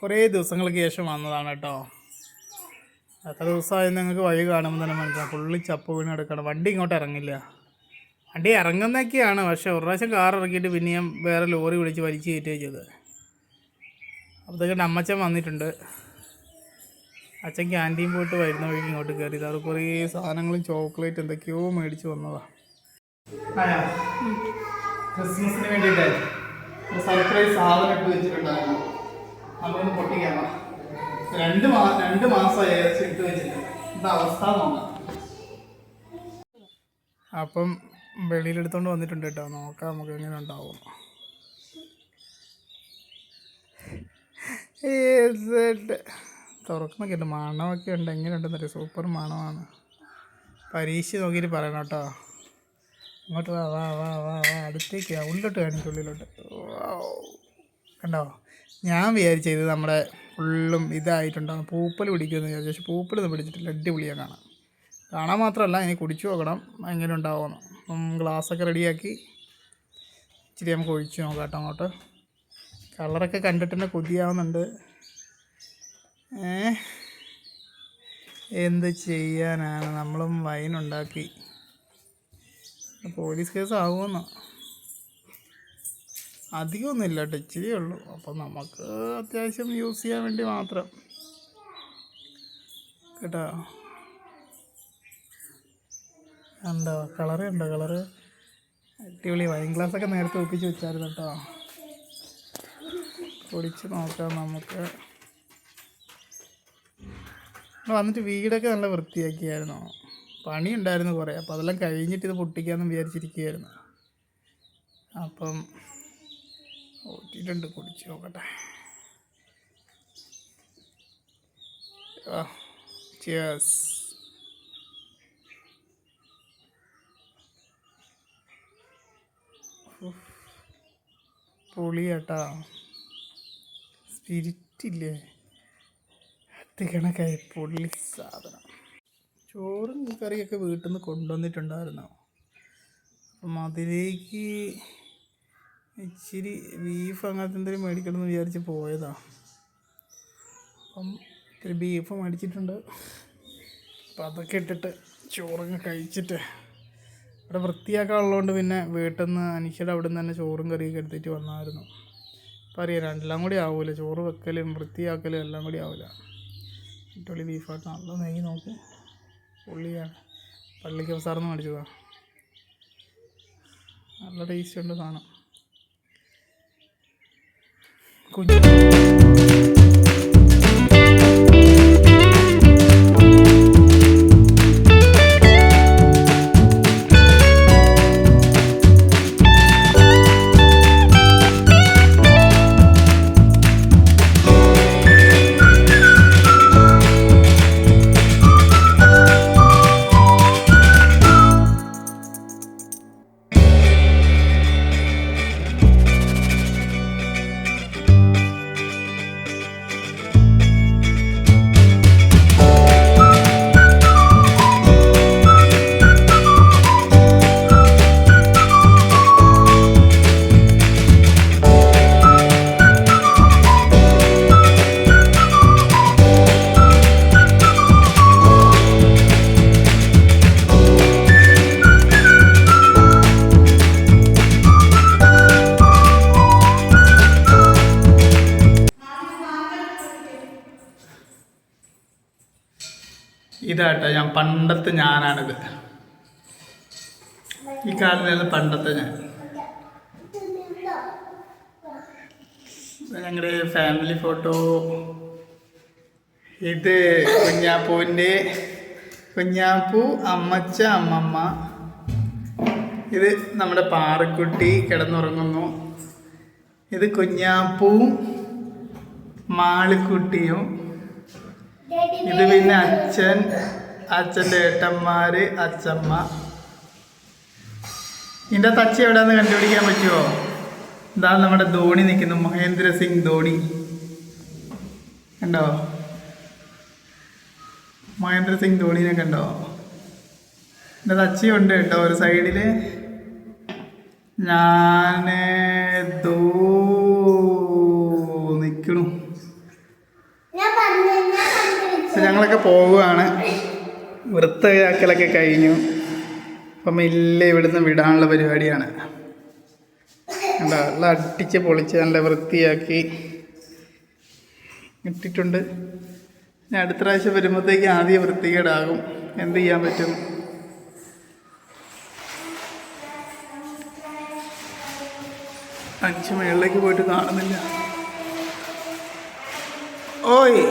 കുറേ ദിവസങ്ങൾക്ക് ശേഷം വന്നതാണ് കേട്ടോ. എത്ര ദിവസമായി നിങ്ങൾക്ക് വഴി കാണുമ്പോൾ തന്നെ മനസ്സിലാവും. ഫുള്ളി ചപ്പ് വീണ് എടുക്കണം വണ്ടി ഇങ്ങോട്ട് ഇറങ്ങില്ല. വണ്ടി ഇറങ്ങുന്നൊക്കെയാണ്. പക്ഷേ ഒരു പ്രാവശ്യം കാർ ഇറക്കിയിട്ട് പിന്നെയും വേറെ ലോറി വിളിച്ച് വലിച്ച് കയറ്റുകയും ചെയ്തത്. അപ്പോഴത്തേക്കും അമ്മച്ചൻ വന്നിട്ടുണ്ട്. അച്ഛൻ ക്യാന്റീൻ പോയിട്ട് വരുന്ന വഴിക്ക് ഇങ്ങോട്ട് കയറി. അത് കുറേ സാധനങ്ങളും ചോക്ലേറ്റ് എന്തൊക്കെയോ മേടിച്ച് വന്നതാണ് ക്രിസ്മസിന് വേണ്ടിയിട്ട് സർപ്രൈസ് സാധനം ഇട്ട് വെച്ചിട്ടുണ്ടായിരുന്നു. നമ്മളൊന്ന് പൊട്ടിക്കാൻ വാ. രണ്ട് മാ രണ്ട് മാസമായി ഇട്ട് വെച്ചിട്ട്. എന്താ അവസ്ഥ നോക്കാം അപ്പം വെളിയിലെടുത്തോണ്ട് വന്നിട്ടുണ്ട് കേട്ടോ. നോക്കാം നമുക്ക് എങ്ങനെ ഉണ്ടാവും. തുറക്കുന്നൊക്കെ ഉണ്ട്. മണമൊക്കെ ഉണ്ട്. എങ്ങനെയുണ്ടെന്നറിയാം സൂപ്പർ മണമാണ്. പരീക്ഷ നോക്കിയിട്ട് പറയണം കേട്ടോ. ഇങ്ങോട്ട് വാ വാ വാ വാ വാ. അടുത്തേക്ക്. ഉള്ളിലോട്ട് കാണിക്കും വൗ. കണ്ടോ? ഞാൻ വിചാരിച്ചത് നമ്മുടെ ഫുള്ളും ഇതായിട്ടുണ്ടാകും പൂപ്പൽ പിടിക്കുമെന്ന് വിചാരിച്ചു. പക്ഷെ പൂപ്പലൊന്നും പിടിച്ചിട്ടില്ല. അടിപൊളിയാണ് കാണാൻ. കാണാൻ മാത്രമല്ല ഇനി കുടിച്ചു നോക്കണം. എങ്ങനെ ഉണ്ടാവുമെന്ന്. അപ്പം ഗ്ലാസ്സൊക്കെ റെഡിയാക്കി ഇച്ചിരി നമുക്ക് ഒഴിച്ച് നോക്കാം കേട്ടോ അങ്ങോട്ട്. കളറൊക്കെ കണ്ടിട്ട് തന്നെ കൊതിയാവുന്നുണ്ട്. എന്ത് ചെയ്യാനാണ്? നമ്മളും വൈൻ ഉണ്ടാക്കി. പോലീസ് കേസ് ആകുമെന്ന് അധികമൊന്നുമില്ല കേട്ടോ ഇച്ചിരിയേ ഉള്ളൂ അപ്പം നമുക്ക് അത്യാവശ്യം യൂസ് ചെയ്യാൻ വേണ്ടി മാത്രം. കേട്ടോ? ഉണ്ടോ കളറ് ഉണ്ടോ കളറ് അടിപൊളി. വൈൻ ഗ്ലാസ്സൊക്കെ നേരത്തെ ഒപ്പിച്ച് വെച്ചായിരുന്നു കേട്ടോ. പൊടിച്ച് നോക്കാം നമുക്ക്. വന്നിട്ട് വീടൊക്കെ നല്ല വൃത്തിയാക്കിയായിരുന്നു. പണി ഉണ്ടായിരുന്നു കുറേ. അപ്പോൾ അതെല്ലാം കഴിഞ്ഞിട്ട് ഇത് പൊട്ടിക്കാമെന്ന് വിചാരിച്ചിരിക്കുകയായിരുന്നു. അപ്പം ഊറ്റിയിട്ടുണ്ട് കുടിച്ച് നോക്കട്ടെ. ചിയേഴ്സ് പൊളിയാട്ടാ. സ്പിരിറ്റില്ലേ അത് കണക്കായി പൊള്ളി സാധനം. ചോറും കറിയൊക്കെ വീട്ടിൽ നിന്ന് കൊണ്ടുവന്നിട്ടുണ്ടായിരുന്നു. അപ്പം അതിലേക്ക് ഇച്ചിരി ബീഫ് അങ്ങനത്തെ എന്തെങ്കിലും മേടിക്കണം എന്ന് വിചാരിച്ച് പോയതാ. അപ്പം ഇത്തിരി ബീഫ് മേടിച്ചിട്ടുണ്ട്. അപ്പം അതൊക്കെ ഇട്ടിട്ട് ചോറങ്ങ് കഴിച്ചിട്ട് ഇവിടെ വൃത്തിയാക്കാനുള്ളതുകൊണ്ട് പിന്നെ വീട്ടിൽ നിന്ന് അനിഷയുടെ അവിടെ നിന്ന് തന്നെ ചോറും കറിയൊക്കെ എടുത്തിട്ട് വന്നായിരുന്നു. അപ്പം അറിയാം രണ്ടെല്ലാം കൂടി ആവില്ല ചോറ് വെക്കലും വൃത്തിയാക്കലും എല്ലാം കൂടി ആവില്ല ഇട്ടുള്ളി ബീഫായിട്ട് നല്ല നെയ്യ് നോക്ക്. പുള്ളിയാണ്. പള്ളിക്ക് അവസാനം മേടിച്ചതാണ് നല്ല ടേസ്റ്റ് ഉണ്ട് സാധനം. kunywa ഇതാട്ടോ ഞാൻ പണ്ടത്തെ ഞാനാണിത്. ഈ കാണുന്നത് പണ്ടത്തെ ഞാൻ. ഞങ്ങളുടെ ഫാമിലി ഫോട്ടോ ഇത് കുഞ്ഞാപ്പൂവിന്റെ കുഞ്ഞാപ്പൂ അമ്മച്ച അമ്മമ്മ. ഇത് നമ്മുടെ പാറക്കുട്ടി കിടന്നുറങ്ങുന്നു. ഇത് കുഞ്ഞാപ്പൂവും മാളിക്കുട്ടിയും ഇത് പിന്നെ അച്ഛൻ അച്ഛന്റെ ഏട്ടന്മാര് അച്ഛമ്മ. ഇതിന്റെ തച്ചി എവിടെയാന്ന് കണ്ടുപിടിക്കാൻ പറ്റുമോ ഇതാ നമ്മുടെ ധോണി നിൽക്കുന്നു മഹേന്ദ്ര സിംഗ് ധോണി. കണ്ടോ? മഹേന്ദ്ര സിംഗ് ധോണിനെ കണ്ടോ? എന്റെ തച്ചി ഉണ്ട് കേട്ടോ ഒരു സൈഡിൽ. ഞാൻ ദോ നിൽക്കണു ഞാൻ അപ്പോൾ ഞങ്ങളൊക്കെ പോവുകയാണ്. വൃത്തയാക്കലൊക്കെ കഴിഞ്ഞു. അപ്പം മെല്ലെ ഇവിടുന്ന് വിടാനുള്ള പരിപാടിയാണ്. കണ്ടോ? നല്ല അടിച്ച് പൊളിച്ച് നല്ല വൃത്തിയാക്കി ഇട്ടിട്ടുണ്ട്. ഞാൻ അടുത്ത പ്രാവശ്യം വരുമ്പോഴത്തേക്ക് ആദ്യം വൃത്തികേടാകും. എന്ത് ചെയ്യാൻ പറ്റും? അഞ്ച് മേളിലേക്ക് പോയിട്ട് കാണുന്നില്ല. ഓയ്!